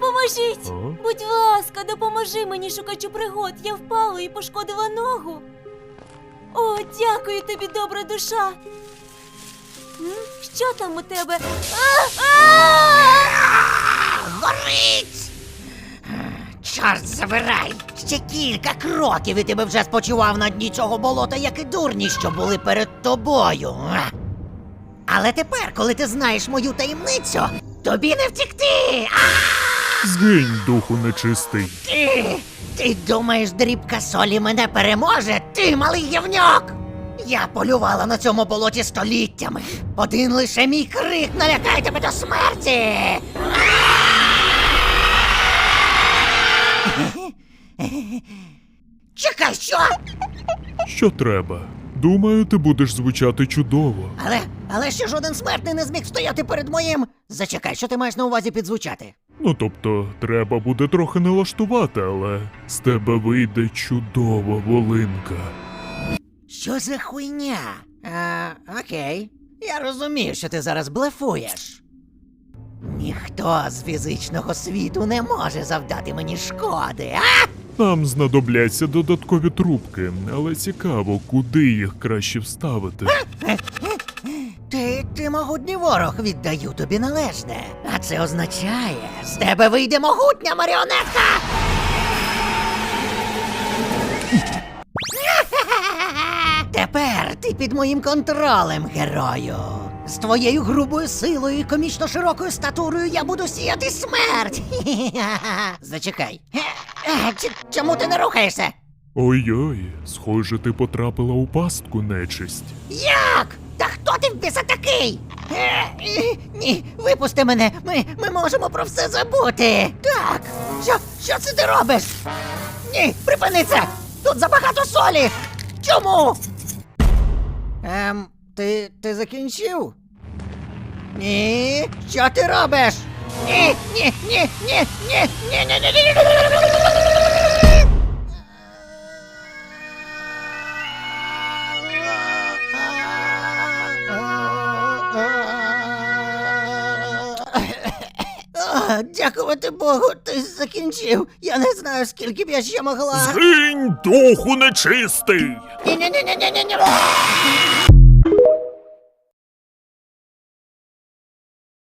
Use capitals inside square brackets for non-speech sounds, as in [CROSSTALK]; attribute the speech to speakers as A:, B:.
A: Допоможіть!
B: А?
A: Будь ласка, допоможи мені, шукачу пригод. Я впала і пошкодила ногу. О, дякую тобі, добра душа. М? Що там у тебе? А! А!
C: Горить! Чорт забирай! Ще кілька кроків і ти би вже спочивав на дні цього болота, як і дурні, що були перед тобою. Але тепер, коли ти знаєш мою таємницю, тобі не втекти! А!
B: Згинь, духу нечистий.
C: Ти, ти думаєш, дрібка солі мене переможе? Ти малий гівнюк! Я полювала на цьому болоті століттями. Один лише мій крик налякає тебе до смерті. Чекай, що?
B: Що треба? Думаю, ти будеш звучати чудово.
C: Але, але ще жоден смертний не зміг стояти перед моїм. Зачекай, що ти маєш на увазі підзвучати?
B: Ну тобто, треба буде трохи налаштувати, але з тебе вийде чудова волинка.
C: Що за хуйня? А, окей. Я розумію, що ти зараз блефуєш. Ніхто з фізичного світу не може завдати мені шкоди, а?
B: Нам знадобляться додаткові трубки, але цікаво, куди їх краще вставити.
C: Ти, могутній ворог, віддаю тобі належне. А це означає, з тебе вийде могутня маріонетка. [LAUGHS] Тепер ти під моїм контролем, герою. З твоєю грубою силою і комічно широкою статурою я буду сіяти смерть. [LAUGHS] Зачекай. Е, Чому ти не рухаєшся?
B: Ой-ой, схоже, ти потрапила у пастку нечисть.
C: Як? Хто ти в біса такий? Е, е, ні, випусти мене. Ми, ми можемо про все забути. Так. Що, що це ти робиш? Ні, припини це! Тут забагато солі! Чому? Ем, ти, ти закінчив? Ні, що ти робиш? Ні, ні, ні, ні, ні, ні, ні, ні, ні, ні, ні, ні. А, Дякувати Богу, ти закінчив. Я не знаю, скільки б я ще могла.
B: Згинь, духу нечистий!
C: Ні-ні-ні-ні-ні-ні.